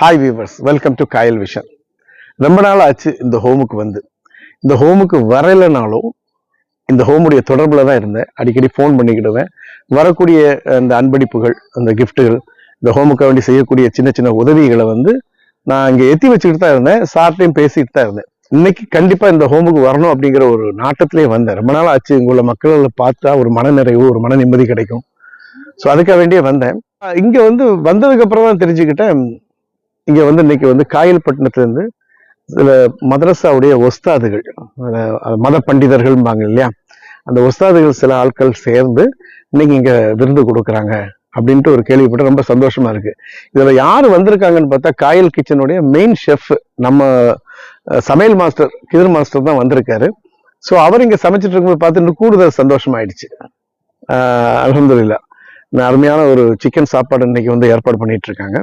Hi viewers welcome to Kayal vision ரொம்ப நாள் ஆச்சு இந்த ஹோமுக்கு வந்து. இந்த ஹோமுக்கு வரலைனாலும் இந்த ஹோமுடைய தொடர்பில் தான் இருந்தேன். அடிக்கடி ஃபோன் பண்ணிக்கிடுவேன் வரக்கூடிய அந்த அன்பளிப்புகள் அந்த கிஃப்ட்டுகள் இந்த ஹோமுக்கு வேண்டி செய்யக்கூடிய சின்ன சின்ன உதவிகளை வந்து நான் இங்கே எத்தி வச்சுக்கிட்டு தான் இருந்தேன். சார்ட்டையும் பேசிட்டு தான் இருந்தேன். இன்னைக்கு கண்டிப்பாக இந்த ஹோமுக்கு வரணும் அப்படிங்கிற ஒரு நாட்டத்திலே வந்தேன். ரொம்ப நாள் ஆச்சு. இங்குள்ள மக்களை பார்த்தா ஒரு மன நிறைவு ஒரு மன நிம்மதி கிடைக்கும். ஸோ அதுக்காக வேண்டியே வந்தேன். இங்கே வந்து வந்ததுக்கப்புறம் தான் தெரிஞ்சுக்கிட்டேன் இங்க வந்து இன்னைக்கு வந்து காயல்பட்டினத்துலேருந்து சில மதரசாவுடைய ஒஸ்தாதுகள் மத பண்டிதர்கள்பாங்க இல்லையா? அந்த ஒஸ்தாதுகள் சில ஆட்கள் சேர்ந்து இன்னைக்கு இங்க விருந்து கொடுக்குறாங்க அப்படின்ட்டு ஒரு கேள்விப்பட்டு ரொம்ப சந்தோஷமா இருக்கு. இதுல யார் வந்திருக்காங்கன்னு பார்த்தா காயல் கிச்சனுடைய மெயின் ஷெஃப் நம்ம சமையல் மாஸ்டர் கிதர் மாஸ்டர் தான் வந்திருக்காரு. ஸோ அவர் இங்க சமைச்சிட்டு இருக்கும்போது பார்த்து இன்னும் கூடுதல் சந்தோஷமாயிடுச்சு. அலமதுல்லா அருமையான ஒரு சிக்கன் சாப்பாடு இன்னைக்கு வந்து ஏற்பாடு பண்ணிட்டு இருக்காங்க.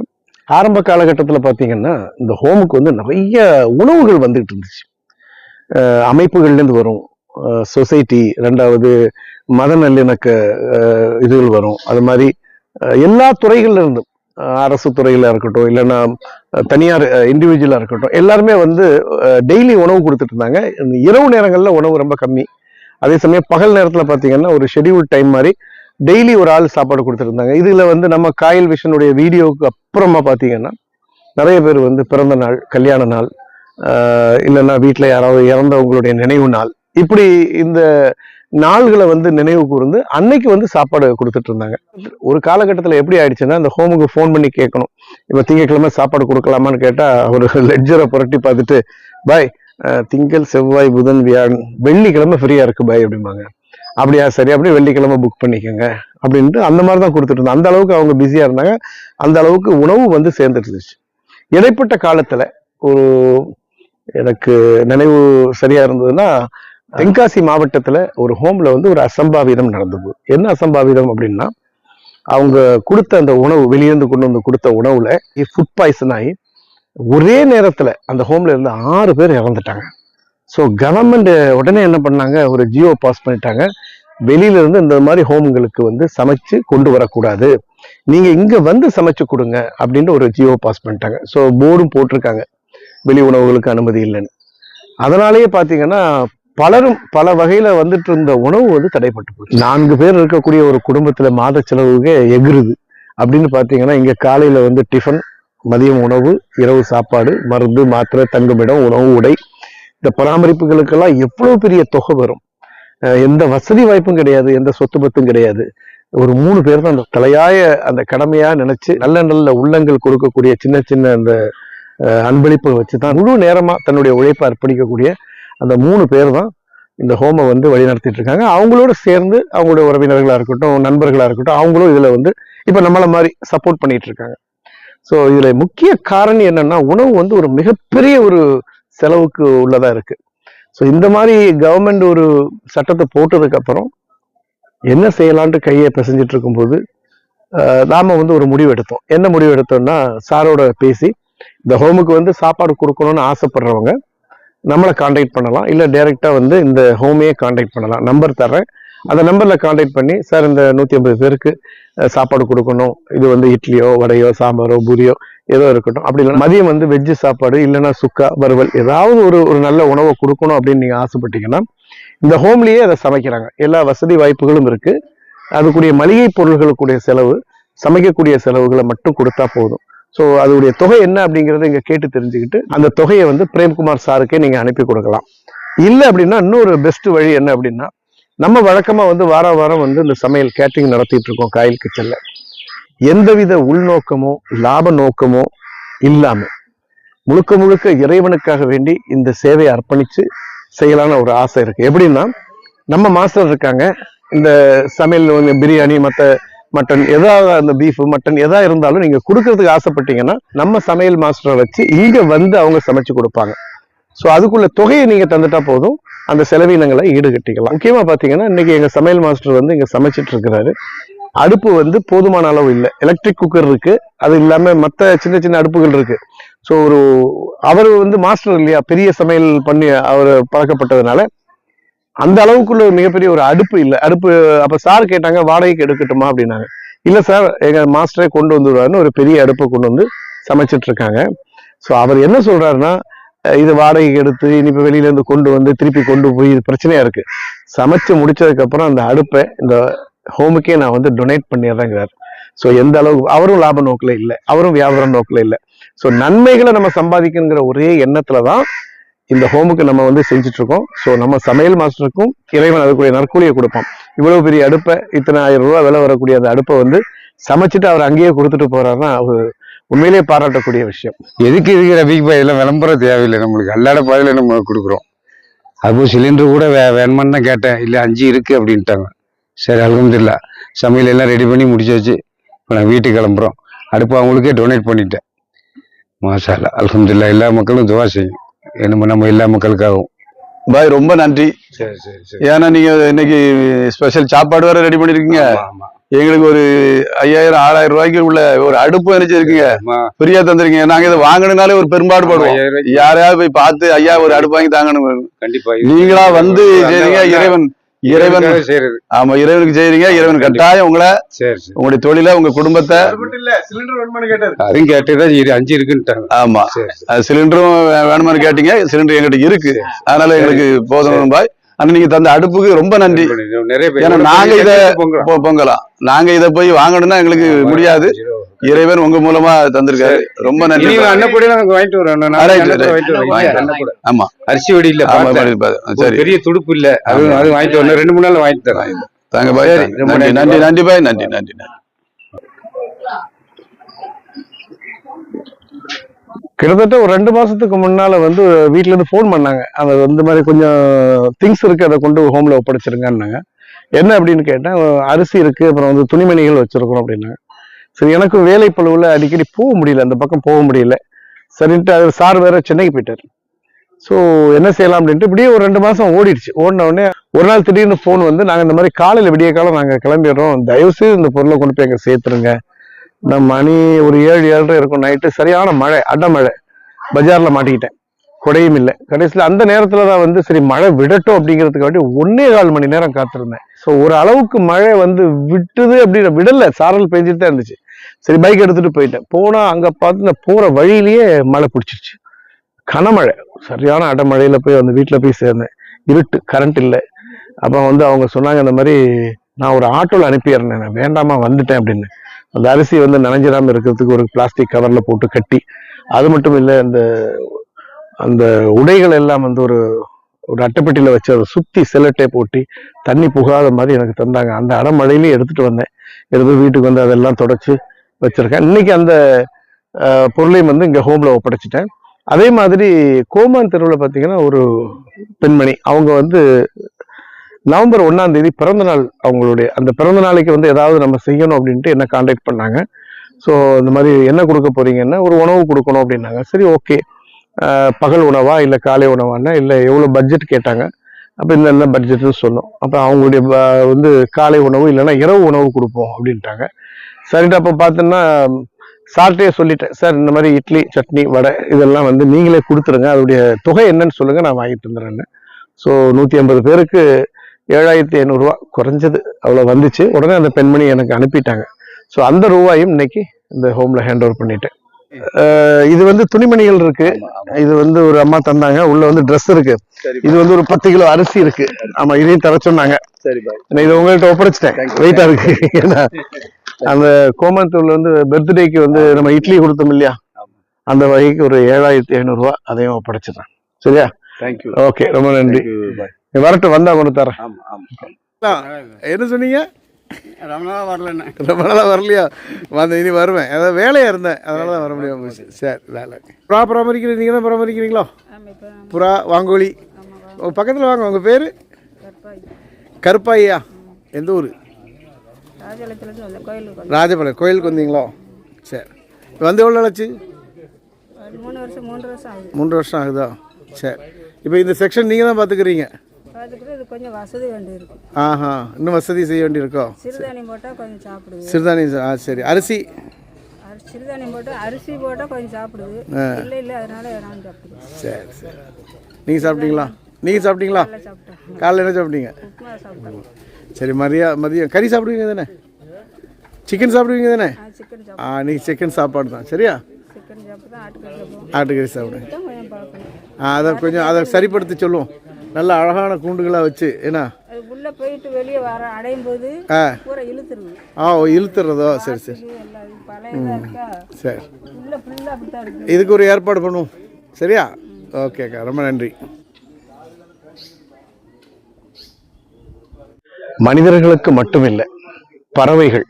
ஆரம்ப காலகட்டத்தில் பார்த்தீங்கன்னா இந்த ஹோமுக்கு வந்து நிறைய உணவுகள் வந்துகிட்டு இருந்துச்சு. அமைப்புகள்லேருந்து வரும். சொசைட்டி ரெண்டாவது மத நல்லிணக்க இதுகள் வரும். அது மாதிரி எல்லா துறைகள்ல இருந்தும் அரசு துறையில இருக்கட்டும் இல்லைன்னா தனியார் இண்டிவிஜுவலாக இருக்கட்டும் எல்லாருமே வந்து டெய்லி உணவு கொடுத்துட்டு இருந்தாங்க. இந்த இரவு நேரங்களில் உணவு ரொம்ப கம்மி. அதே சமயம் பகல் நேரத்தில் பார்த்தீங்கன்னா ஒரு ஷெடியூல் டைம் மாதிரி டெய்லி ஒரு ஆள் சாப்பாடு கொடுத்துருந்தாங்க. இதில் வந்து நம்ம காயல் விஷனுடைய வீடியோவுக்கு அப்புறமா பார்த்தீங்கன்னா நிறைய பேர் வந்து பிறந்த நாள் கல்யாண நாள் இல்லைன்னா வீட்டில் யாராவது இறந்தவங்களுடைய நினைவு நாள் இப்படி இந்த நாள்களை வந்து நினைவு கூர்ந்து அன்னைக்கு வந்து சாப்பாடு கொடுத்துட்டு இருந்தாங்க ஒரு காலகட்டத்தில் எப்படி ஆயிடுச்சுன்னா அந்த ஹோமுக்கு ஃபோன் பண்ணி கேட்கணும். இப்போ திங்கட்கிழமை சாப்பாடு கொடுக்கலாமான்னு கேட்டால் ஒரு லெட்ஜரை புரட்டி பார்த்துட்டு பாய் திங்கள் செவ்வாய் புதன் வியாழன் வெள்ளிக்கிழமை ஃப்ரீயாக இருக்கு பாய் அப்படிம்பாங்க. அப்படியா சரி அப்படியே வெள்ளிக்கிழமை புக் பண்ணிக்கோங்க அப்படின்ட்டு அந்த மாதிரி தான் கொடுத்துட்டு அந்த அளவுக்கு அவங்க பிஸியாக இருந்தாங்க. அந்த அளவுக்கு உணவு வந்து சேர்ந்துட்டு இருந்துச்சு இடைப்பட்ட காலத்தில் ஒரு எனக்கு நினைவு சரியா இருந்ததுன்னா தென்காசி மாவட்டத்தில் ஒரு ஹோம்ல வந்து ஒரு அசம்பாவிதம் நடந்தது. என்ன அசம்பாவிதம் அப்படின்னா அவங்க கொடுத்த அந்த உணவு வெளியேந்து கொண்டு வந்து கொடுத்த உணவுல ஃபுட் பாய்சன் ஆகி ஒரே நேரத்தில் அந்த ஹோம்ல இருந்து ஆறு பேர் இறந்துட்டாங்க. ஸோ கவர்மெண்ட் உடனே என்ன பண்ணாங்க? ஒரு ஜியோ பாஸ் பண்ணிட்டாங்க. வெளியிலேருந்து இந்த மாதிரி ஹோம்களுக்கு வந்து சமைச்சு கொண்டு வரக்கூடாது. நீங்கள் இங்கே வந்து சமைச்சு கொடுங்க அப்படின்ட்டு ஒரு ஜியோ பாஸ் பண்ணிட்டாங்க. ஸோ போர்டும் போட்டிருக்காங்க. வெளி உணவுகளுக்கு அனுமதி இல்லைன்னு. அதனாலேயே பார்த்தீங்கன்னா பலரும் பல வகையில் வந்துட்டு இருந்த உணவு வந்து தடைப்பட்டு போச்சு. நான்கு பேர் இருக்கக்கூடிய ஒரு குடும்பத்தில் மாத செலவுக்கு எகிருது. அப்படின்னு பார்த்தீங்கன்னா இங்கே காலையில் வந்து டிஃபன் மதியம் உணவு இரவு சாப்பாடு மருந்து மாத்திரை தங்குமிடம் உணவு உடை இந்த பராமரிப்புகளுக்கெல்லாம் எவ்வளவு பெரிய தொகை வரும்? எந்த வசதி வாய்ப்பும் கிடையாது எந்த சொத்து பத்தும் கிடையாது. ஒரு மூணு பேர் தான் அந்த தலையாய அந்த கடமையா நினைச்சு நல்ல நல்ல உள்ளங்கள் கொடுக்கக்கூடிய சின்ன சின்ன அந்த அன்பளிப்பை வச்சு தான் முழு நேரமா தன்னுடைய உழைப்பை அர்ப்பணிக்கக்கூடிய அந்த மூணு பேர் தான் இந்த ஹோமை வந்து வழிநடத்திட்டு இருக்காங்க. அவங்களோட சேர்ந்து அவங்களுடைய உறவினர்களா இருக்கட்டும் நண்பர்களா இருக்கட்டும் அவங்களும் இதுல வந்து இப்ப நம்மள மாதிரி சப்போர்ட் பண்ணிட்டு இருக்காங்க. ஸோ இதில் முக்கிய காரணம் என்னன்னா உணவு வந்து ஒரு மிகப்பெரிய ஒரு செலவுக்கு உள்ளதா இருக்கு. ஸோ இந்த மாதிரி கவர்மெண்ட் ஒரு சட்டத்தை போட்டதுக்கு அப்புறம் என்ன செய்யலான்ட்டு கையை பிசைஞ்சிட்டு இருக்கும்போது நாம வந்து ஒரு முடிவு எடுத்தோம். என்ன முடிவு எடுத்தோம்னா சாரோட பேசி இந்த ஹோமுக்கு வந்து சாப்பாடு கொடுக்கணும்னு ஆசைப்படுறவங்க நம்மளை காண்டாக்ட் பண்ணலாம். இல்லை டைரெக்டாக வந்து இந்த ஹோமையே காண்டாக்ட் பண்ணலாம். நம்பர் தர்றேன். அந்த நம்பரில் காண்டாக்ட் பண்ணி சார் இந்த நூற்றி ஐம்பது பேருக்கு சாப்பாடு கொடுக்கணும். இது வந்து இட்லியோ வடையோ சாம்பாரோ பூரியோ ஏதோ இருக்கட்டும். அப்படி இல்லை மதியம் வந்து வெஜ்ஜு சாப்பாடு இல்லைன்னா சுக்கா வறுவல் ஏதாவது ஒரு ஒரு நல்ல உணவை கொடுக்கணும் அப்படின்னு நீங்கள் ஆசைப்பட்டீங்கன்னா இந்த ஹோம்லேயே அதை சமைக்கிறாங்க. எல்லா வசதி வாய்ப்புகளும் இருக்கு. அதுக்குரிய மளிகை பொருள்களுக்குடைய செலவு சமைக்கக்கூடிய செலவுகளை மட்டும் கொடுத்தா போதும். ஸோ அதோடைய தொகை என்ன அப்படிங்கிறத இங்கே கேட்டு தெரிஞ்சுக்கிட்டு அந்த தொகையை வந்து பிரேம்குமார் சாருக்கே நீங்கள் அனுப்பி கொடுக்கலாம். இல்லை அப்படின்னா இன்னொரு பெஸ்ட் வழி என்ன அப்படின்னா நம்ம வழக்கமா வந்து வார வாரம் வந்து இந்த சமையல் கேட்டரிங் நடத்திட்டு இருக்கோம் காயில் கிச்சனில். எந்தவித உள்நோக்கமோ லாப நோக்கமோ இல்லாம முழுக்க முழுக்க இறைவனுக்காக வேண்டி இந்த சேவையை அர்ப்பணிச்சு செய்யலான ஒரு ஆசை இருக்கு. எப்படின்னா நம்ம மாஸ்டர் இருக்காங்க. இந்த சமையல் பிரியாணி மற்ற மட்டன் எதாவது அந்த பீஃப் மட்டன் எதா இருந்தாலும் நீங்க கொடுக்கறதுக்கு ஆசைப்பட்டீங்கன்னா நம்ம சமையல் மாஸ்டரை வச்சு இங்கே வந்து அவங்க சமைச்சு கொடுப்பாங்க. ஸோ அதுக்குள்ள தொகையை நீங்கள் தந்துட்டா போதும். அந்த செலவினங்களை ஈடுகட்டிக்கலாம். முக்கியமா பார்த்தீங்கன்னா இன்னைக்கு எங்கள் சமையல் மாஸ்டர் வந்து இங்க சமைச்சிட்டு இருக்கிறாரு அடுப்பு வந்து போதுமான அளவு இல்லை. எலக்ட்ரிக் குக்கர் இருக்கு. அது இல்லாம மற்ற சின்ன சின்ன அடுப்புகள் இருக்கு. ஸோ ஒரு அவர் வந்து மாஸ்டர் இல்லையா? பெரிய சமையல் பண்ணி அவர் பழக்கப்பட்டதுனால அந்த அளவுக்குள்ள ஒரு மிகப்பெரிய ஒரு அடுப்பு இல்லை. அடுப்பு அப்போ சார் கேட்டாங்க வாடகைக்கு எடுக்கட்டுமா? அப்படின்னாங்க. இல்லை சார் எங்கள் மாஸ்டரே கொண்டு வந்துடுவாருன்னு ஒரு பெரிய அடுப்பை கொண்டு வந்து சமைச்சிட்டு இருக்காங்க ஸோ அவர் என்ன சொல்றாருன்னா இது வாடகைக்கு எடுத்து இனி இப்போ கொண்டு வந்து திருப்பி கொண்டு போய் இது பிரச்சனையாக இருக்கு. சமைச்சு முடிச்சதுக்கப்புறம் அந்த அடுப்பை இந்த ஹோமுக்கே நான் வந்து டொனேட் பண்ணிடுறேங்கிறார். ஸோ எந்த அளவுக்கு அவரும் லாப நோக்கில் இல்லை அவரும் வியாபார நோக்கில் இல்லை. ஸோ நன்மைகளை நம்ம சம்பாதிக்கணுங்கிற ஒரே எண்ணத்தில் தான் இந்த ஹோமுக்கு நம்ம வந்து செஞ்சுட்டு இருக்கோம் ஸோ நம்ம சமையல் மாஸ்டருக்கும் இறைவன் அதுக்குரிய நற்கூலியை கொடுப்போம். இவ்வளோ பெரிய அடுப்பை இத்தனை ஆயிரம் ரூபா விலை வரக்கூடிய அந்த அடுப்பை வந்து சமைச்சிட்டு அவர் அங்கேயே கொடுத்துட்டு போகிறாருன்னா அவர் உண்மையிலேயே பாராட்டக்கூடிய விஷயம். எதுக்கு இருக்கிற பிக் பாய் இதெல்லாம் விளம்பரம் தேவையில்லை நம்மளுக்கு? அல்லாட பாதையில் நம்ம கொடுக்குறோம். அதுவும் சிலிண்டர் கூட வே வேணுமான்னு தான் கேட்டேன். இல்லை அஞ்சு இருக்கு அப்படின்ட்டாங்க. சரி அலகம்துல்லா சமையல் எல்லாம் ரெடி பண்ணி முடிச்சாச்சு. இப்போ நான் வீட்டுக்கு கிளம்புறோம். அடுப்பு அவங்களுக்கே டொனேட் பண்ணிட்டேன். மாஷாலா அல்ஹம்துலில்லாஹ் எல்லா மக்களும் துவா செய்யும். என்ன நம்ம எல்லா மக்களுக்காகவும். பாய் ரொம்ப நன்றி. சரி சரி சரி. ஏன்னா நீங்க இன்னைக்கு ஸ்பெஷல் சாப்பாடு வேற ரெடி பண்ணிருக்கீங்க. எங்களுக்கு ஒரு ஐயாயிரம் ஆறாயிரம் ரூபாய்க்கு உள்ள ஒரு அடுப்பு நினைச்சு இருக்குங்க. ஃப்ரீயா தந்திருக்கீங்க. நாங்க இதை வாங்கணும்னாலே ஒரு பெரும்பாடு படுவோம். யாரையாவது போய் பார்த்து ஐயா ஒரு அடுப்பு வாங்கி தாங்கணும்? கண்டிப்பா. நீங்களா வந்து செய்றீங்க இறைவன் இறைவன். செய்யறது. ஆமா இறைவனுக்கு செய்றீங்க இறைவன் கட்டாயம் உங்களை உங்களுடைய தொழில உங்க குடும்பத்தை அதுவும் கேட்டுதான் இது அஞ்சு இருக்குன்ட்டாங்க. ஆமா. சிலிண்டரும் வே- வேணுமான்னு கேட்டீங்க சிலிண்டர் எங்கிட்ட இருக்கு. அதனால எங்களுக்கு போதும் பாய். ஆனா நீங்க தந்த அடுப்புக்கு ரொம்ப நன்றி. ஏன்னா நாங்க இத பொங்கலாம். நாங்க இத போய் வாங்கணும்னா எங்களுக்கு முடியாது. இறைவன் உங்க மூலமா தந்திருக்காரு. ரொம்ப நன்றி. அன்னக்கூட வாங்கிட்டு. அன்னக்கூட. ஆமா. அரிசி வடி இல்ல சரி. பெரிய துடுப்பு இல்ல. அது அது வாங்கிட்டு வரணும் ரெண்டு மூணு நாள் வாங்கிட்டு தரேன் தாங்க பாய். நன்றி. நன்றி. பாய். நன்றி நன்றி நன்றி. கிட்டத்தட்ட ஒரு ரெண்டு மாசத்துக்கு முன்னால வந்து வீட்டுல இருந்து ஃபோன் பண்ணாங்க. அந்த இந்த மாதிரி கொஞ்சம் திங்ஸ் இருக்கு அதை கொண்டு ஹோம்ல ஒப்படைச்சிருங்கன்னாங்க. என்ன அப்படின்னு கேட்டேன் அரிசி இருக்கு அப்புறம் வந்து துணிமணிகள் வச்சிருக்கிறோம் அப்படின்னாங்க. சரி எனக்கும் வேலை பழுவில் அடிக்கடி போக முடியல அந்த பக்கம் போக முடியல. சரின்ட்டு அது சார் வேற சென்னைக்கு போயிட்டார். ஸோ என்ன செய்யலாம் அப்படின்ட்டு இப்படியே ஒரு ரெண்டு மாசம் ஓடிடுச்சு. ஓடின உடனே ஒரு நாள் திடீர்னு ஃபோன் வந்து நாங்கள் இந்த மாதிரி காலையில் விடிய காலம் நாங்கள் கிளம்பிடுறோம். தயவுசெய்து இந்த பொருளை கொண்டு போய் அங்கே சேர்த்துருங்க. இந்த மணி ஒரு ஏழு ஏழரை இருக்கும் நைட்டு சரியான மழை அடமழை பஜாரில் மாட்டிக்கிட்டேன். குடையும் இல்லை. கடைசியில் அந்த நேரத்தில் தான் வந்து சரி மழை விடட்டும் அப்படிங்கிறதுக்காட்டி ஒன்னே கால் மணி நேரம் காத்திருந்தேன். ஸோ ஒரு அளவுக்கு மழை வந்து விட்டுது அப்படின்னு விடலை. சாரல் பெஞ்சிட்டு தான் இருந்துச்சு. சரி பைக் எடுத்துகிட்டு போயிட்டேன். போனால் அங்கே பார்த்து நான் போகிற வழியிலேயே மழை பிடிச்சிருச்சு. கனமழை. சரியான அடமழையில் போய் அந்த வீட்டில் போய் சேர்ந்தேன். இருட்டு கரண்ட் இல்லை. அப்போ வந்து அவங்க சொன்னாங்க இந்த மாதிரி நான் ஒரு ஆட்டோவில் அனுப்பிடுறேன். நான் வேண்டாமா வந்துட்டேன் அப்படின்னு. அந்த அரிசி வந்து நனைஞ்சிடாமல் இருக்கிறதுக்கு ஒரு பிளாஸ்டிக் கவரில் போட்டு கட்டி அது மட்டும் இல்லை அந்த அந்த உடைகள் எல்லாம் வந்து ஒரு ஒரு அட்டைப்பெட்டியில் வச்சு அதை சுத்தி செல்லட்டே போட்டி தண்ணி புகாத மாதிரி எனக்கு தந்தாங்க. அந்த அடமழையிலையும் எடுத்துகிட்டு வந்தேன். எடுத்து வீட்டுக்கு வந்து அதெல்லாம் தொடச்சி வச்சிருக்கேன். இன்னைக்கு அந்த பொருளையும் வந்து இங்கே ஹோமில் ஒப்படைச்சிட்டேன். அதே மாதிரி கோமான் தெருவில் பார்த்தீங்கன்னா ஒரு பெண்மணி அவங்க வந்து நவம்பர் ஒன்றாம் தேதி பிறந்த நாள் அவங்களுடைய அந்த பிறந்த நாளைக்கு வந்து ஏதாவது நம்ம செய்யணும் அப்படின்ட்டு என்ன காண்டாக்ட் பண்ணாங்க. ஸோ இந்த மாதிரி என்ன கொடுக்க போறீங்கன்னா ஒரு உணவு கொடுக்கணும் அப்படின்னாங்க. சரி ஓகே பகல் உணவா இல்லை காலை உணவான்னா இல்லை எவ்வளோ பட்ஜெட் கேட்டாங்க. அப்போ இந்த என்ன பட்ஜெட்னு சொன்னோம். அப்போ அவங்களுடைய வந்து காலை உணவு இல்லைன்னா இரவு உணவு கொடுப்போம் அப்படின்ட்டாங்க. சரிட்டு அப்போ பார்த்தோன்னா சார்ட்டே சொல்லிட்டேன். சார் இந்த மாதிரி இட்லி சட்னி வடை இதெல்லாம் வந்து நீங்களே கொடுத்துருங்க. அதோடைய தொகை என்னன்னு சொல்லுங்கள் நான் வாங்கிட்டு வந்துடுறேன்னு. ஸோ நூற்றி ஐம்பது பேருக்கு ஏழாயிரத்தி ஐநூறுரூவா குறைஞ்சது. அவ்வளோ வந்துச்சு. உடனே அந்த பெண்மணி எனக்கு அனுப்பிட்டாங்க. ஸோ அந்த ரூபாயும் இன்னைக்கு இந்த ஹோம்ல ஹேண்ட் ஓவர் பண்ணிட்டேன் இது வந்து துணிமணிகள் இருக்கு. இது வந்து ஒரு அம்மா தந்தாங்க. உள்ள வந்து Dress இருக்கு. இது வந்து ஒரு பத்து கிலோ அரிசி இருக்கு. ஆமா இதையும் தர சொன்னாங்க. நான் இதை உங்கள்கிட்ட ஒப்படைச்சிட்டேன். வெயிட்டா இருக்கு. ஏன்னா அந்த கோமத்தூர்ல வந்து பர்த்டேக்கு வந்து நம்ம இட்லி கொடுத்தோம் இல்லையா? அந்த வகைக்கு ஒரு ஏழாயிரத்தி ஐநூறு ரூபாய் அதையும் ஒப்படைச்சிட்டேன் சரியா? ஓகே ரொம்ப நன்றி. வரட்டும் வந்தா கொண்டு தரேன். என்ன சொன்னீங்க? ரொம்ப நாள் வரலண்ணே ரொம்ப நாளாக வரலையா? வந்து இனி வருவேன். அதாவது வேலையாக இருந்தேன். அதனால தான் வர முடியாம போச்சு. சரி வேலை. புறா பராமரிக்கிறது நீங்கள் தான் பராமரிக்கிறீங்களோ? புறா வாங்கோலி பக்கத்தில் வாங்க உங்கள் பேர்? கருப்பாய்யா? எந்த ஊர்? ராஜபாளையம் கோயிலுக்கு வந்தீங்களோ? சரி. வந்து எவ்வளோ ஆச்சு? மூணு வருஷம் மூன்று வருஷம் ஆகுது. மூன்று வருஷம் ஆகுதா? சரி. இப்போ இந்த செக்ஷன் நீங்கள் தான் பார்த்துக்கிறீங்க பார்த்துக்கிட்டு இது கொஞ்சம் வசதி வேண்டி இருக்கு ஆஹா இன்னும் வசதி செய்ய வேண்டியிருக்கோ? சிறுதானியம் போட்டால் கொஞ்சம் சாப்பிடுது சிறுதானியம் ஆ சரி. அரிசி? அரிசி சிறுதானியம் போட்டால் அரிசி போட்டால் கொஞ்சம் சாப்பிடுது இல்லை இல்லை அதனால நான் சாப்பிடுது சரி சரி. நீங்கள் சாப்பிட்டீங்களா? நீங்கள் சாப்பிட்டீங்களா? நல்லா சாப்பிட்டேன். காலைல என்ன சாப்பிட்டீங்க? உப்புமா சாப்பிட்டேன். சரி மதியா மதியம். கறி சாப்பிடுவீங்க தானே? சிக்கன் சாப்பிடுவீங்க தானே? சிக்கன் ஆ நீங்கள் சிக்கன் சாப்பாடு தான். சரியா? சிக்கன் ஆட்டுக்கறி சாப்பிட்டு தான் ஆட்டுக்கறி சாப்பிடுவோம். ஆட்டுக்கறி சாப்பிடு தான் கொஞ்சம் பார்க்கணும். ஆ அதை கொஞ்சம் அதை சரிப்படுத்தி சொல்லுவோம். நல்ல அழகான கூண்டுகளாக வச்சு என்ன? அது உள்ளே போயிட்டு வெளியே வர அடையும் போது ஆ. பூரா இழுத்துருது. ஆ ஓ, இழுத்துறதோ? சரி சரி. சரி. இதுக்கு ஒரு ஏற்பாடு பண்ணுவோம். சரியா? ஓகேக்கா ரொம்ப நன்றி. மனிதர்களுக்கு மட்டுமில்லை பறவைகள்.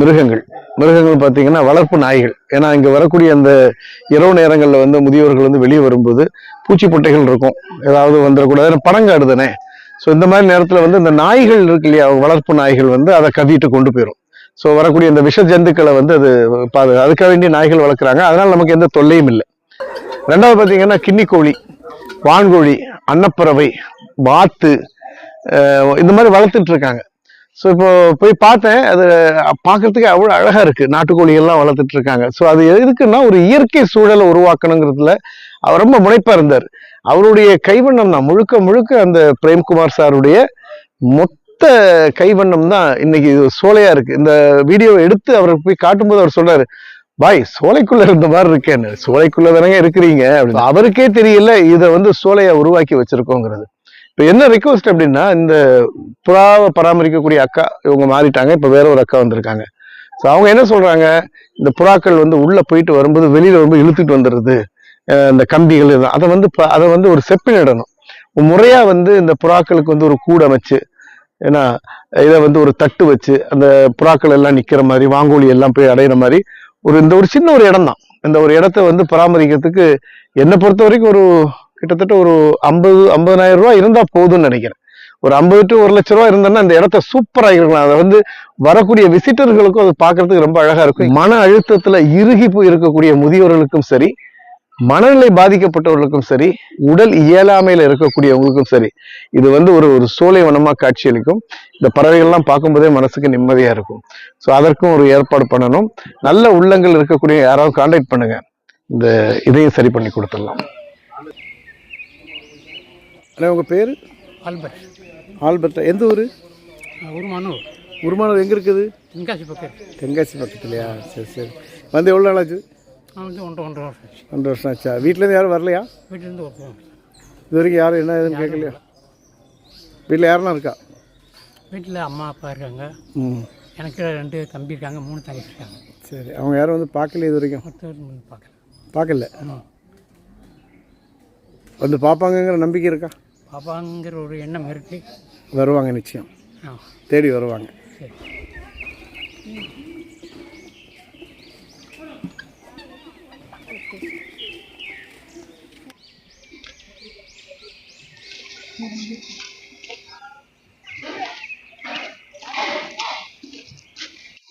மிருகங்கள். மிருகங்கள் பார்த்தீங்கன்னா வளர்ப்பு நாய்கள். ஏன்னா இங்கே வரக்கூடிய அந்த இரவு நேரங்களில் வந்து முதியோர்கள் வந்து வெளியே வரும்போது பூச்சிப்பொட்டைகள் இருக்கும். ஏதாவது வந்துடக்கூடாது. ஏன்னா தானே? ஸோ இந்த மாதிரி நேரத்தில் வந்து இந்த நாய்கள் இருக்கு இல்லையா வளர்ப்பு நாய்கள் வந்து அதை கவிட்டு கொண்டு போயிடும் ஸோ வரக்கூடிய இந்த விஷ ஜந்துக்களை வந்து அது பாது அதுக்காக வேண்டிய நாய்கள் வளர்க்குறாங்க. அதனால் நமக்கு எந்த தொல்லையும் இல்லை. ரெண்டாவது பார்த்தீங்கன்னா கின்னிக்கோழி வான்கோழி அன்னப்பறவை வாத்து இந்த மாதிரி வளர்த்துட்டு இருக்காங்க. ஸோ இப்போ போய் பார்த்தேன் அது பார்க்கறதுக்கு அவ்வளோ அழகாக இருக்குது நாட்டுக்கோழியெல்லாம் வளர்த்துட்டு இருக்காங்க ஸோ அது எதுக்குன்னா ஒரு இயற்கை சூழலை உருவாக்கணுங்கிறதுல அவர் ரொம்ப முனைப்பாக இருந்தார். அவருடைய கைவண்ணம் தான் முழுக்க முழுக்க அந்த பிரேம்குமார் சாருடைய மொத்த கைவண்ணம் தான் இன்னைக்கு சோலையாக இருக்குது இந்த வீடியோவை எடுத்து அவருக்கு போய் காட்டும்போது அவர் சொல்றாரு பாய் சோலைக்குள்ள இருந்த மாதிரி இருக்கேன்னு. சோலைக்குள்ள தானே இருக்கிறீங்க? அப்படின்னு. அவருக்கே தெரியல இதை வந்து சோலையை உருவாக்கி வச்சிருக்கோங்கிறது. இப்போ என்ன ரிக்வஸ்ட் அப்படின்னா இந்த புறாவை பராமரிக்கக்கூடிய அக்கா இவங்க மாறிட்டாங்க இப்போ வேற ஒரு அக்கா வந்திருக்காங்க. ஸோ அவங்க என்ன சொல்கிறாங்க இந்த புறாக்கள் வந்து உள்ளே போயிட்டு வரும்போது வெளியில் வரும்போது இழுத்துட்டு வந்துடுது. இந்த கம்பிகள் இதெல்லாம். அதை வந்து ப- அதை வந்து ஒரு செப்பினிடணும் முறையாக வந்து இந்த புறாக்களுக்கு வந்து ஒரு கூடு அமைச்சு ஏன்னா இதை வந்து ஒரு தட்டு வச்சு அந்த புறாக்கள் எல்லாம் நிற்கிற மாதிரி வாங்கோலி எல்லாம் போய் அடையிற மாதிரி ஒரு இந்த ஒரு சின்ன ஒரு இடம் தான் இந்த ஒரு இடத்த வந்து பராமரிக்கிறதுக்கு என்னை பொறுத்த வரைக்கும் ஒரு கிட்டத்தட்ட ஒரு ஐம்பது ஐம்பதாயிரம் ரூபாய் இருந்தா போதும்னு நினைக்கிறேன். ஒரு ஐம்பது டு ஒரு லட்ச ரூபாய் இருந்தோம்னா அந்த இடத்த சூப்பராக இருக்கலாம். அதை வந்து வரக்கூடிய விசிட்டர்களுக்கும் அது பார்க்கறதுக்கு ரொம்ப அழகா இருக்கும். மன அழுத்தத்துல இறுகி போய் இருக்கக்கூடிய முதியோர்களுக்கும் சரி மனநிலை பாதிக்கப்பட்டவர்களுக்கும் சரி உடல் இயலாமையில இருக்கக்கூடியவங்களுக்கும் சரி இது வந்து ஒரு ஒரு சூலைவனமா காட்சியளிக்கும் இந்த பறவைகள்லாம் பார்க்கும்போதே மனசுக்கு நிம்மதியா இருக்கும். ஸோ அதற்கும் ஒரு ஏற்பாடு பண்ணணும். நல்ல உள்ளங்கள் இருக்கக்கூடிய யாராவது கான்டாக்ட் பண்ணுங்க. இந்த இதையும் சரி பண்ணி கொடுத்துடலாம். அண்ணா உங்கள் பேர்? ஆல்பர்ட். ஆல்பர்ட். எந்த ஊர்? ஒரு மனு உருமானம் எங்கே இருக்குது? தென்காசி பக்கம். தென்காசி பக்கத்துலையா? சரி சரி. வந்து எவ்வளோ நாள் ஆச்சு வந்து ஒன்றரை ஒன்றரை வருஷம் ஆச்சு. ரெண்டு வருஷம் ஆச்சா? வீட்டிலேருந்து யாரும் வரலையா? வீட்டிலேருந்து ஒருத்தன் இது வரைக்கும் யாரும் என்ன ஏதுன்னு கேட்கலையா? வீட்டில் யாரெல்லாம் இருக்கா? வீட்டில் அம்மா அப்பா இருக்காங்க. ம். எனக்கு ரெண்டு தம்பி இருக்காங்க மூணு தங்கச்சி இருக்காங்க. சரி அவங்க யாரும் வந்து பார்க்கல இது வரைக்கும் ஒருத்தர் பார்க்கல. பார்க்கல. வந்து பார்ப்பாங்கங்கிற நம்பிக்கை இருக்கா? பாப்பாங்கிற ஒரு எண்ணம் இருக்குது வருவாங்க நிச்சயம். தேடி வருவாங்க. சரி.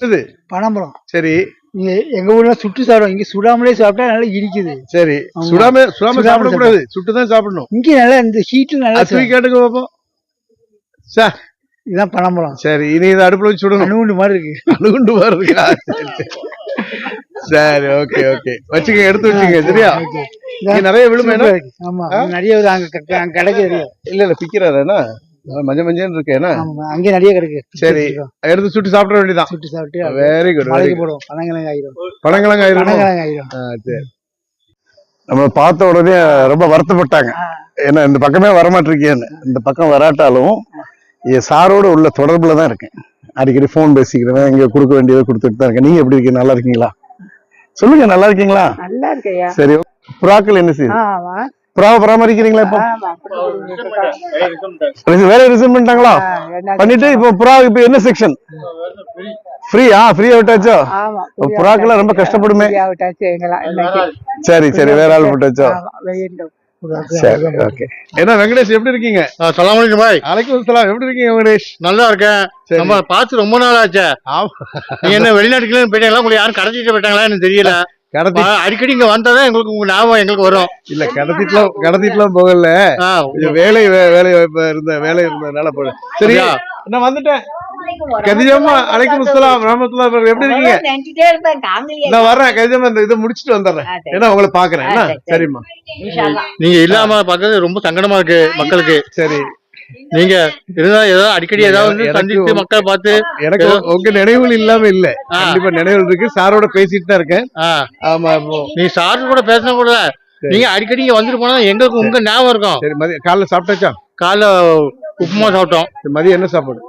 இது பனம்பழம். சரி. இங்க எங்க ஊர்ல சுட்டு சாப்பிடும் இங்க சுடாமலே சாப்பிட்டா நல்லா இடிக்குது. சரி. சுடாம சுடாம சுடாம சாப்பிடக்கூடாது சுட்டு தான் சாப்பிடணும். இங்க நல்லா இந்த ஹீட்ல நல்லா தூக்கி கேட்டுக்க பார்ப்போம் சார் இதுதான் பனம்பழம் சரி இனி இதை அடுப்புல வச்சு சுடணும். அணுகுண்டு மாதிரி இருக்கு. அணுகுண்டு வருதுக்கா சரி ஓகே ஓகே வச்சுக்க எடுத்து வச்சுங்க சரியா? நிறைய விழுமே இருக்கு. ஆமா நிறைய அங்க க- அங்க கிடைக்கு நிறைய. இல்ல இல்ல பிக்கிறாரா மஞ்ச மஞ்சன்னு இருக்கேனா ஆமா அங்க நிறைய கிடைக்கு. சரி எடுத்து சுட்டு சாப்பிட வேண்டியதான் சுட்டு சாப்பிட்டு வெரி குட் மலைக்கு போடும் பனங்கிழங்கு ஆயிரும் பழங்கிழங்கு ஆயிரும் பனங்கிழங்கு ஆயிரும் சரி நம்ம பார்த்த உடனே ரொம்ப வருத்தப்பட்டாங்க. ஏன்னா இந்த பக்கமே வரமாட்டிருக்கேன்னு. இந்த பக்கம் வராட்டாலும் என் சாரோட உள்ள தொடர்புல தான் இருக்கேன். அடிக்கடி ஃபோன் பேசிக்கிறேன் இங்க கொடுக்க வேண்டியதை கொடுத்துட்டு தான் இருக்கேன். நீங்க எப்படி இருக்கீங்க? நல்லா இருக்கீங்களா? சொல்லுங்க நல்லா இருக்கீங்களா? நல்லா இருக்கையா சரி புறாக்கள் என்ன செய்யுது? ஆமா புறாவை பராமரிக்கிறீங்களா இப்போ? ஆமா. ரிச- வேலையை ரிசைன் பண்ணிட்டாங்களா? பண்ணிட்டு இப்போ புறா இப்போ என்ன செக்ஷன் ஃப்ரீயா ஃப்ரீயா விட்டாச்சோ? ஆமா புறாக்கெல்லாம் ரொம்ப கஷ்டப்படுமே. சரி சரி வேற ஆள் விட்டாச்சோ? சரி ஓகே. என்ன வெங்கடேஷ் எப்படி இருக்கீங்க? சலாம் வலைக்கம் பாய். அலைக்கும் சலாம். எப்படி இருக்கீங்க வெங்கடேஷ்? நல்லா இருக்கேன். சரி. நம்ம பார்த்து ரொம்ப நாள் ஆச்சே. நீங்க என்ன வெளிநாட்டுக்குள்ள போயிட்டாங்களா? உங்களுக்கு யாரும் கடத்திட்டு போயிட்டாங்களா எனக்கு தெரியல. கடத்தி அடிக்கடி இங்க வந்தாதான் எங்களுக்கு உங்க ஞாபகம் எங்களுக்கு வரும். இல்ல கடத்திட்டுலாம் கடத்திட்டுலாம் போகல. வேலை வேலை வாய்ப்பு இருந்த வேலை இருந்ததுனால போல. சரி அப்படியா? நான் வந்துட்டேன். கதிஜாமா அலைக்கும் அஸ்ஸலாம் ரஹமத்துல்லாஹி வபரகாத்துஹு. எப்படி இருக்கீங்க? நான் வரேன் கதிஜாமா இந்த இதை முடிச்சிட்டு வந்துடுறேன். ஏன்னா உங்களை பாக்குறேன். சரிம்மா. இன்ஷா அல்லாஹ். நீங்க இல்லாம பார்க்கறது ரொம்ப சங்கடமா இருக்கு மக்களுக்கு. சரி. நீங்க இருந்தா ஏதாவது அடிக்கடி ஏதாவது வந்து எனக்கு சந்திச்சு உங்க- மக்களை பார்த்து எனக்கு உங்க- நினைவுகள் இல்லாம இல்ல. ஆ. கண்டிப்பா நினைவுகள் இருக்கு. சாரோட பேசிட்டு தான் இருக்கேன். ஆமா நீ சார் கூட பேசின கூட நீங்க அடிக்கடி இங்க வந்துட்டு போனா எங்களுக்கு உங்க ஞாபகம் இருக்கும். சரி மதியம் காலைல சாப்பிட்டாச்சா? காலைல உப்புமா சாப்பிட்டோம். மதியம் என்ன சாப்பாடு?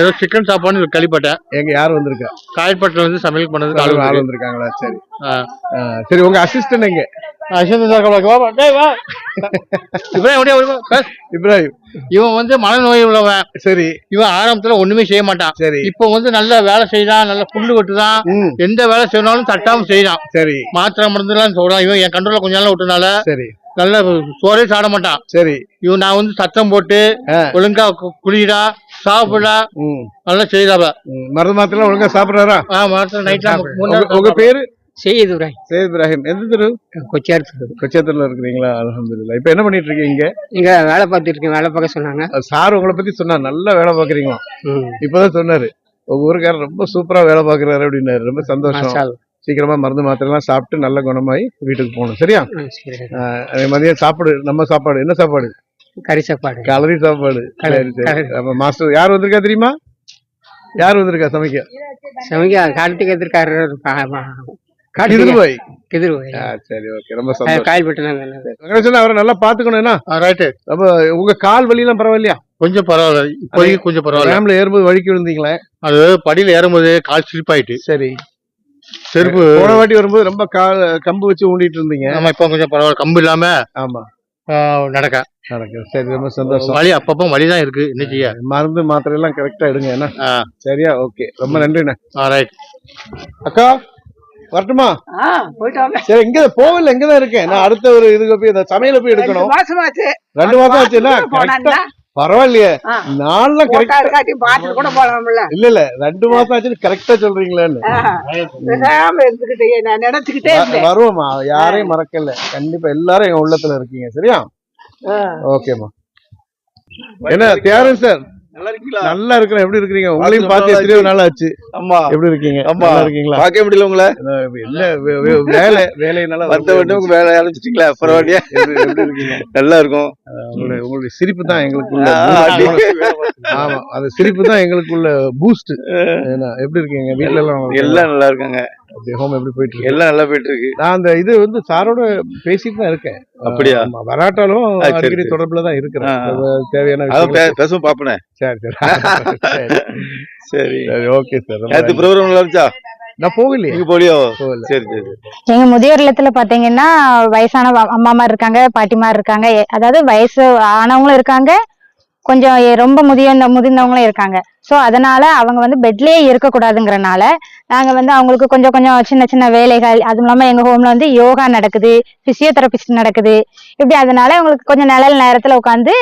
ஏதோ சிக்கன் சாப்பாடுன்னு கேள்விப்பட்டேன். எங்க யார் வந்திருக்கா? காயல்பட்டில இருந்து சமையல் பண்ணது ஆள் வந்திருக்காங்களா? சரி. சரி உங்க அசிஸ்டன்ட் எங்க? அஸ்வந்த் சார். இப்ராஹிம் இவன் வந்து மனநோய் உள்ளவன். சரி. இவன் ஆரம்பத்துல ஒண்ணுமே செய்ய மாட்டான். சரி. இப்போ வந்து நல்ல வேலை செய்யறான் நல்ல புல்லு வெட்டுதான் எந்த வேலை செய்யணாலும் தட்டாம செய்யறான் சரி. மாத்திரை மருந்துலாம் சொல்றான். இவன் என் கண்ட்ரோல்ல கொஞ்ச நாள் விட்டனால. சரி. நல்ல சோறே சாட மாட்டான். சரி. இவன் நான் வந்து சத்தம் போட்டு. ஒழுங்கா குளிடா சாப்பிடா நல்லா செய்தாவ. மருந்து மாத்திரம் ஒழுங்கா சாப்பிடுறாரா? ஆ மாத்திரை நைட்லாம் உங்க- பேரு? செய்யுது இப்ராஹிம் சையத் இப்ராஹிம் எந்த தெரு? கொச்சியார் கொச்சத்தூர்ல இருக்கிறீங்களா? அல்ஹம்துலில்லாஹ். இப்போ என்ன பண்ணிட்டு இருக்கீங்க இங்க? வேலை பார்த்துட்டு இருக்கேன். வேலை பார்க்க சொன்னாங்க. சார் உங்களை பத்தி சொன்னார். நல்லா வேலை பாக்குறீங்களா. இப்பதான் சொன்னாரு. உங்க ஊருக்காரர் ரொம்ப சூப்பரா வேலை பாக்குறாரு அப்படின்னாரு. ரொம்ப சந்தோஷம். மசால். சீக்கிரமா மருந்து மாத்திரை எல்லாம் சாப்பிட்டு நல்ல குணமாயி வீட்டுக்கு போகணும். சரியா. அதே மதியம் சாப்பாடு நம்ம சாப்பாடு. என்ன சாப்பாடு? கறி சாப்பாடு. கலரி சாப்பாடு. கலரி, சரி சரி. கலரி. அப்ப மாஸ்டர் யார் வந்திருக்கா தெரியுமா? யார் வந்திருக்கா சமைக்க? சமைக்க கார்த்திக் எதிர்க்காரர் திருபாய் எதிர்வாய் சரி ஓகே. ரொம்ப சந்தோஷம். காயல்பட்டு வெங்கடேசன் அவரை நல்லா பாத்துக்கணும் என்ன? ரைட்டு அப்ப உங்க கால் வலி எல்லாம் பரவாயில்லையா? கொஞ்சம் பரவாயில்ல. இப்போதைக்கு கொஞ்சம் பரவாயில்ல. ஏறும்போது வழிக்கு விழுந்தீங்களே? அது படியில ஏறும்போது கால் ஸ்லிப்பாயிட்டு சரி. செருப்பு. போன வாட்டி வரும்போது ரொம்ப கால் கம்பு வச்சு ஊண்டிட்டு இருந்தீங்க. நம்ம இப்போ கொஞ்சம் பரவாயில்ல. கம்பு இல்லாம ஆமா. நடக்க. நடக்கு. சரி ரொம்ப சந்தோஷம். வலி அப்பப்போ வலி தான் இருக்கு என்ன செய்ய மருந்து மாத்திரை எல்லாம் கரெக்டா எடுங்க என்ன. சரியா? ஓகே. ரொம்ப நன்றிண்ணே. ரைட் அக்கா வரட்டுமா? சரி இங்க போகல இங்கதான் இருக்கேன். நான் அடுத்த ஒரு இதுக்கு போய் இந்த சமையல போய் எடுக்கணும். ரெண்டு மாசம் ஆச்சுன்னா correct ஆ- பரவாயில்லையே. நான்லாம் கரெக்டா கூட போலாம்ல. இல்ல இல்ல ரெண்டு மாசம் ஆச்சுன்னு கரெக்டா சொல்றீங்களான்னு. நான் நினைச்சுக்கிட்டே வருவோம்மா. யாரையும் மறக்கல. கண்டிப்பா எல்லாரும் எங்க உள்ளத்துல இருக்கீங்க சரியா? ஓகேம்மா. என்ன தியாரன் சார்? நல்லா இருக்கீங்களா? நல்லா இருக்கிறேன். எப்படி இருக்கிறீங்க? உங்களையும் பார்த்து எத்தனையோ நாள் ஆச்சு ஆமா. எப்படி இருக்கீங்க? ஆமா. நல்லா இருக்கீங்களா? பார்க்க முடியல உங்களை. இல்ல வேலை வேலையினால வந்த உடனே உங்க வேலை ஆரம்பிச்சிட்டீங்களா? பரவாயில்லையா. எப்படி இருக்கீங்க? நல்லா இருக்கும். உங்களுடைய உங்களுடைய சிரிப்பு தான் எங்களுக்குள்ள. ஆமா. அந்த சிரிப்பு தான் எங்களுக்குள்ள பூஸ்ட் எப்படி இருக்கீங்க? வீட்ல எல்லாம் எல்லாம் நல்லா இருக்காங்க. ஹோம் எப்படி போயிட்டு இருக்கு? எல்லாம் நல்லா போயிட்டு இருக்கு. நான் அந்த இது வந்து சாரோட பேசிட்டு தான் இருக்கேன். அப்படியா? வராட்டாலும் அடிக்கடி. தொடர்புல தான் இருக்கிறேன். தேவையான பேசுவோம் பாப்பனே சரி சரி. சரி ஓகே சார். நன்றி. ப்ரோக்ராம் நல்லா இருந்துச்சா நான் போகலையே. நீங்க போலியோ சரி சரி எங்க முதியோர் இல்லத்துல பாத்தீங்கன்னா வயசான அம்மாமார் இருக்காங்க பாட்டிமார் இருக்காங்க அதாவது வயசு ஆனவங்களும் இருக்காங்க கொஞ்சம் ரொம்ப முதிய முதிர்ந்தவங்களும் இருக்காங்க. ஸோ அதனால அவங்க வந்து பெட்லயே இருக்கக்கூடாதுங்கிறனால நாங்க வந்து அவங்களுக்கு கொஞ்சம் கொஞ்சம் சின்ன சின்ன வேலைகள் அதுவும் இல்லாம எங்க ஹோம்ல வந்து யோகா நடக்குது பிசியோதெரபிஸ்ட் நடக்குது. இப்படி அதனால அவங்களுக்கு கொஞ்சம் நிழல் நேரத்துல உட்காந்து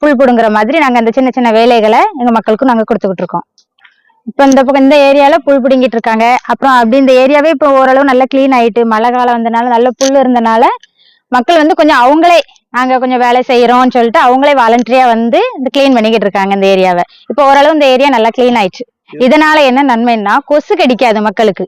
புல் பிடுங்குற மாதிரி நாங்க அந்த சின்ன சின்ன வேலைகளை எங்க மக்களுக்கும் நாங்க கொடுத்துக்கிட்டு இருக்கோம் இப்போ இந்த பக்கம் இந்த ஏரியால புல் பிடுங்கிட்டு இருக்காங்க. அப்புறம் அப்படி இந்த ஏரியாவே இப்போ ஓரளவு நல்லா க்ளீன் ஆயிட்டு மழை காலம் வந்தனால நல்ல புல் இருந்தனால மக்கள் வந்து கொஞ்சம் அவங்களே நாங்க கொஞ்சம் வேலை செய்யறோம்னு சொல்லிட்டு அவங்களே வாலண்டரியா வந்து இந்த க்ளீன் பண்ணிக்கிட்டு இருக்காங்க இந்த ஏரியாவை இப்போ ஓரளவு இந்த ஏரியா நல்லா க்ளீன் ஆயிடுச்சு. இதனால என்ன நன்மைன்னா கொசு கடிக்காது மக்களுக்கு.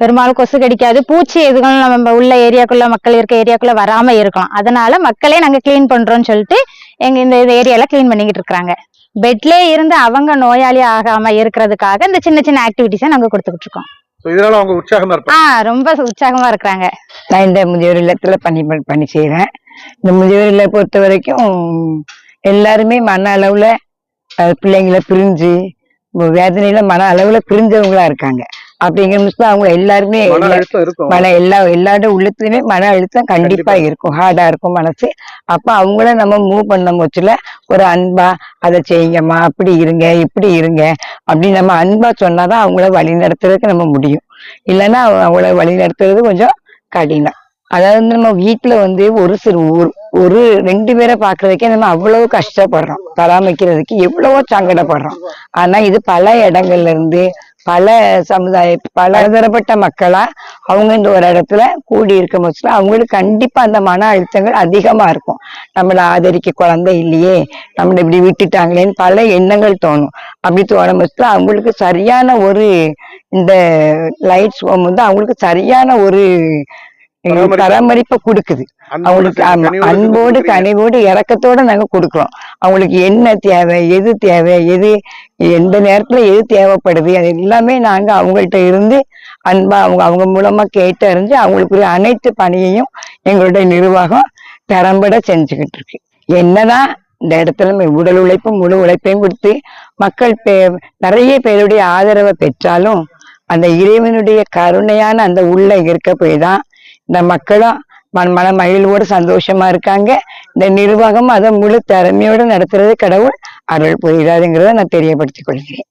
பெரும்பாலும் கொசு கடிக்காது. பூச்சி எதுவும் நம்ம உள்ள ஏரியாக்குள்ள மக்கள் இருக்க ஏரியாக்குள்ள வராம இருக்கலாம். அதனால மக்களே நாங்க க்ளீன் பண்றோம்னு சொல்லிட்டு எங்க இந்த ஏரியால க்ளீன் பண்ணிக்கிட்டு இருக்காங்க. பெட்லயே இருந்து அவங்க நோயாளி ஆகாம இருக்கிறதுக்காக இந்த சின்ன சின்ன ஆக்டிவிட்டிஸை நாங்க கொடுத்துக்கிட்டு இருக்கோம். So, இதனால அவங்க உற்சாகமா இருப்பாங்க. ஆ ரொம்ப உற்சாகமா இருக்கிறாங்க. நான் இந்த முதியோர் இல்லத்துல பணி பண்- செய்கிறேன் இந்த முதியோர் இல்ல பொறுத்த வரைக்கும் எல்லாருமே மன அளவுல பிள்ளைங்களை பிரிஞ்சு வேதனையில மன அளவுல பிரிஞ்சவங்களா இருக்காங்க. அப்படிங்கிற முஸ்ல அவங்க எல்லாருமே மன எல்லா- எல்லாரோட உள்ளத்துலயுமே மன அழுத்தம் கண்டிப்பா. இருக்கும். ஹார்டா இருக்கும் மனசு. அப்ப அவங்கள நம்ம மூவ் பண்ண முச்சுல ஒரு அன்பா அதை செய்யுங்கம்மா அப்படி இருங்க இப்படி இருங்க அப்படின்னு நம்ம அன்பா சொன்னாதான் அவங்கள வழி நடத்துறதுக்கு நம்ம முடியும். இல்லைன்னா அவ- அவங்கள வழி நடத்துறது கொஞ்சம் கடினம். அதாவது வந்து நம்ம வீட்டுல வந்து ஒரு சிறு ஒரு ஒரு ரெண்டு பேரை பாக்குறதுக்கே நம்ம அவ்வளவு கஷ்டப்படுறோம். பராமரிக்கிறதுக்கு எவ்வளவோ சங்கடப்படுறோம். ஆனா இது பல இடங்கள்ல இருந்து பல சமுதாய பல தரப்பட்ட மக்களா அவங்க இந்த ஒரு இடத்துல கூடி இருக்க முச்சுல அவங்களுக்கு கண்டிப்பா அந்த மன அழுத்தங்கள் அதிகமா இருக்கும். நம்மள ஆதரிக்க குழந்தை இல்லையே நம்மளை இப்படி விட்டுட்டாங்களேன்னு பல எண்ணங்கள் தோணும். அப்படி தோணும் முச்சுல அவங்களுக்கு சரியான ஒரு இந்த லைட்ஸ் ஹோம் வந்து அவங்களுக்கு சரியான ஒரு பராமரிப்பு. கொடுக்குது அவங்களுக்கு அன்போடு. கனிவோடு இறக்கத்தோட நாங்க கொடுக்குறோம் அவங்களுக்கு என்ன தேவை எது தேவை எது எந்த நேரத்துல எது தேவைப்படுது அது எல்லாமே நாங்க அவங்கள்ட்ட இருந்து அன்பா அவங்க அவங்க மூலமா கேட்டு அறிஞ்சு அவங்களுக்குரிய அனைத்து பணியையும் எங்களுடைய நிர்வாகம் திறம்பட செஞ்சுக்கிட்டு இருக்கு என்னதான் இந்த இடத்துல உடல் உழைப்பும் முழு உழைப்பையும் கொடுத்து மக்கள் பே நிறைய பேருடைய ஆதரவை பெற்றாலும் அந்த இறைவனுடைய கருணையான அந்த உள்ள இருக்க போய் தான் இந்த மக்களும் மண் மன மகிழ்வோடு சந்தோஷமா இருக்காங்க. இந்த நிர்வாகம் அதை முழு திறமையோடு நடத்துறது கடவுள் அருள் புரிகிறாருங்கிறத நான் தெரியப்படுத்திக் கொள்கிறேன்.